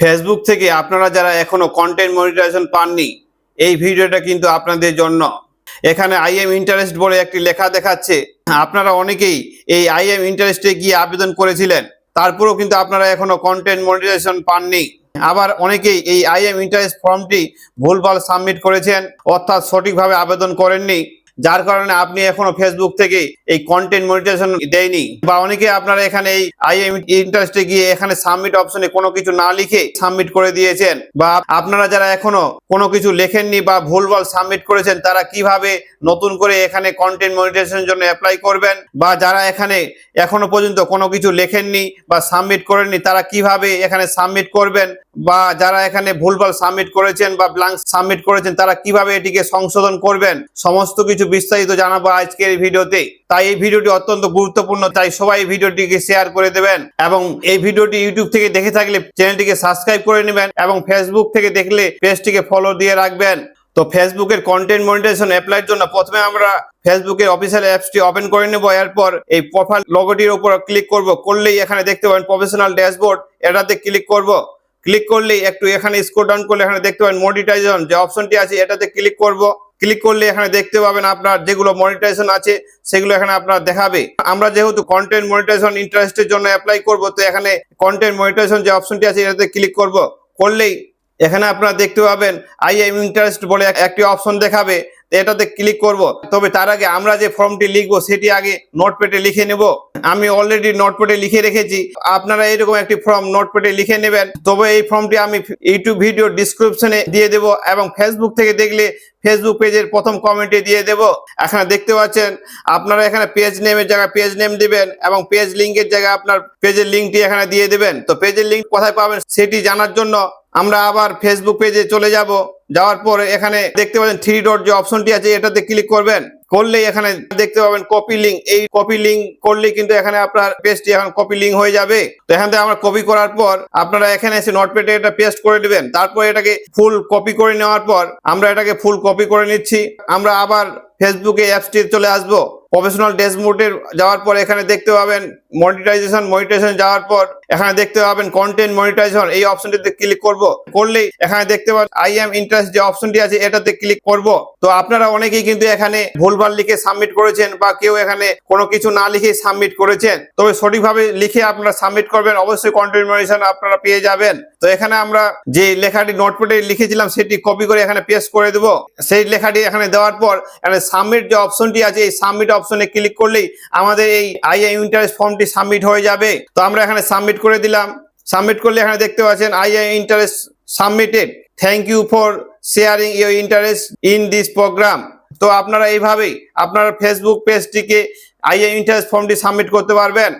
Facebook থেকে আপনারা যারা এখনও কন্টেন্ট মনিটাইজেশন পাননি, এই ভিডিওটা কিন্তু আপনাদের জন্য। এখানে আই এম ইন্টারেস্ট বলে একটি লেখা দেখাচ্ছে। আপনারা অনেকেই এই আই এম ইন্টারেস্টে গিয়ে আবেদন করেছিলেন, তারপরেও কিন্তু আপনারা এখনও কন্টেন্ট মনিটাইজেশন পাননি। আবার অনেকেই এই আই এম ইন্টারেস্ট ফর্মটি ভুলভাল সাবমিট করেছেন, অর্থাৎ সঠিকভাবে আবেদন করেননি। যার কারণে আপনি এখনও ফেসবুক থেকে এই কন্টেন্ট মনিটাইজেশন দেয়নি। বা অনেকে আপনারা এখানে এই আইএম ইন্টারেস্টে গিয়ে এখানে সাবমিট অপশনে কোনো কিছু না লিখে সাবমিট করে দিয়েছেন। বা আপনারা যারা এখনও কোনো কিছু লেখেননি বা ভুলভাল সাবমিট করেছেন, তারা কীভাবে নতুন করে এখানে কন্টেন্ট মনিটাইজেশনের জন্য অ্যাপ্লাই করবেন? বা যারা এখানে এখনও পর্যন্ত কোনো কিছু লেখেননি বা সাবমিট করেননি, তারা কীভাবে এখানে সাবমিট করবেন? বা যারা এখানে ভুলভাল সাবমিট করেছেন বা ব্লাঙ্ক সাবমিট করেছেন, তারা কীভাবে এটিকে সংশোধন করবেন? সমস্ত কিছু বিস্তারিত জানাব আজকের ভিডিওতে। তাই এই ভিডিওটি অত্যন্ত গুরুত্বপূর্ণ, তাই সবাই ভিডিওটিকে শেয়ার করে দেবেন এবং এই ভিডিওটি ইউটিউব থেকে দেখে থাকলে চ্যানেলটিকে সাবস্ক্রাইব করে নেবেন এবং ফেসবুক থেকে দেখলে পেজটিকে ফলো দিয়ে রাখবেন। তো ফেসবুকের কন্টেন্ট মনিটাইজেশন অ্যাপ্লাইয়ের জন্য প্রথমে আমরা ফেসবুকের অফিসিয়াল অ্যাপসটি ওপেন করে নেব। এরপর এই প্রোফাইল লোগোটির উপর ক্লিক করব। করলেই এখানে দেখতে পাবেন প্রফেশনাল ড্যাশবোর্ড এটাতে ক্লিক করব। ক্লিক করলেই একটু এখানে স্ক্রল ডাউন করলে এখানে দেখতে পাবেন মনিটাইজেশন যে অপশনটি আছে, এটাতে ক্লিক করব। ক্লিক করলে এখানে দেখতে পাবেন আপনার যেগুলো মনিটাইজেশন আছে, সেগুলো এখানে আপনার দেখাবে। আমরা যেহেতু কন্টেন্ট মনিটাইজেশন ইন্টারেস্টের জন্য অ্যাপ্লাই করব, তো এখানে কন্টেন্ট মনিটাইজেশন যে অপশনটি আছে, এটাতে ক্লিক করব। করলেই এখানে আপনারা দেখতে পাবেন আই এম ইন্টারেস্ট বলে একটি অপশন দেখাবে। এটাতে ক্লিক করব। তবে তার আগে আমরা যে ফর্মটি লিখব, সেটি আগে নোটপ্যাডে লিখে নেব। আমি অলরেডি নোটপ্যাডে লিখে রেখেছি। আপনারা এরকম একটি ফর্ম নোটপ্যাডে লিখে নেবেন। তবে এই ফর্মটি আমি ইউটিউব ভিডিও ডিসক্রিপশনে দিয়ে দেব এবং ফেসবুক থেকে দেখলে ফেসবুক পেজের প্রথম কমেন্টে দিয়ে দেব। এখানে দেখতে পাচ্ছেন, আপনারা এখানে পেজ নেমের জায়গায় পেজ নেম দিবেন এবং পেজ লিঙ্কের জায়গায় আপনার পেজের লিঙ্কটি এখানে দিয়ে দেবেন। তো পেজের লিঙ্ক কোথায় পাবেন সেটি জানার জন্য আমরা আবার ফেসবুক পেজে চলে যাব। যাওয়ার পরে এখানে দেখতে পাবেন থ্রি ডট যে অপশনটি আছে, এটাতে ক্লিক করবেন। করলেই এখানে দেখতে পাবেন কপি লিঙ্ক এই কপি লিঙ্ক করলেই কিন্তু এখানে আপনার পেজটি এখন কপি লিঙ্ক হয়ে যাবে। তো এখান থেকে আমরা কপি করার পর আপনারা এখানে এসে নোটপ্যাডে এটা পেস্ট করে দিবেন তারপর এটাকে ফুল কপি করে নেওয়ার পর আমরা এটাকে ফুল কপি করে নিচ্ছি। আমরা আবার ফেসবুকে অ্যাপসটি চলে আসব। প্রফেশনাল ড্যাশবোর্ডে যাওয়ার পর এখানে দেখতে পাবেন মনিটাইজেশন মনিটাইজেশন যাওয়ার পর এখানে দেখতে পাবেন কন্টেন্ট মনিটাইজেশন এই অপশনটিতে ক্লিক করব। করলেই এখানে দেখতে পাবেন আই এম ইন্টারেস্ট যে অপশনটি আছে, এটাতে ক্লিক করব। তো আপনারা অনেকেই কিন্তু এখানে ভুলভাল লিখে সাবমিট করেছেন বা কেউ এখানে কোনো কিছু না লিখে সাবমিট করেছেন। তবে সঠিকভাবে লিখে আপনারা সাবমিট করবেন, অবশ্যই কন্টেন্ট মনিটাইজেশন আপনারা পেয়ে যাবেন। তো এখানে আমরা যে লেখাটি নোটপ্যাডে লিখেছিলাম, সেটি কপি করে এখানে পেস্ট করে দেব। সেই লেখাটি এখানে দেওয়ার পর, এখানে সাবমিট যে অপশনটি আছে, এই সাবমিট অপশনে ক্লিক করলেই আমাদের এই আই ইন্টারেস্ট ফর্মটি সাবমিট হয়ে যাবে। তো আমরা এখানে সাবমিট করে দিলাম। সাবমিট করলে এখানে দেখতে পাচ্ছেন I I interest submitted thank you for sharing your interest in this programme তো আপনারা এইভাবেই আপনার ফেসবুক পেজটিকে আই আই ইন্টারেস্ট ফর্মটি সাবমিট করতে পারবেন।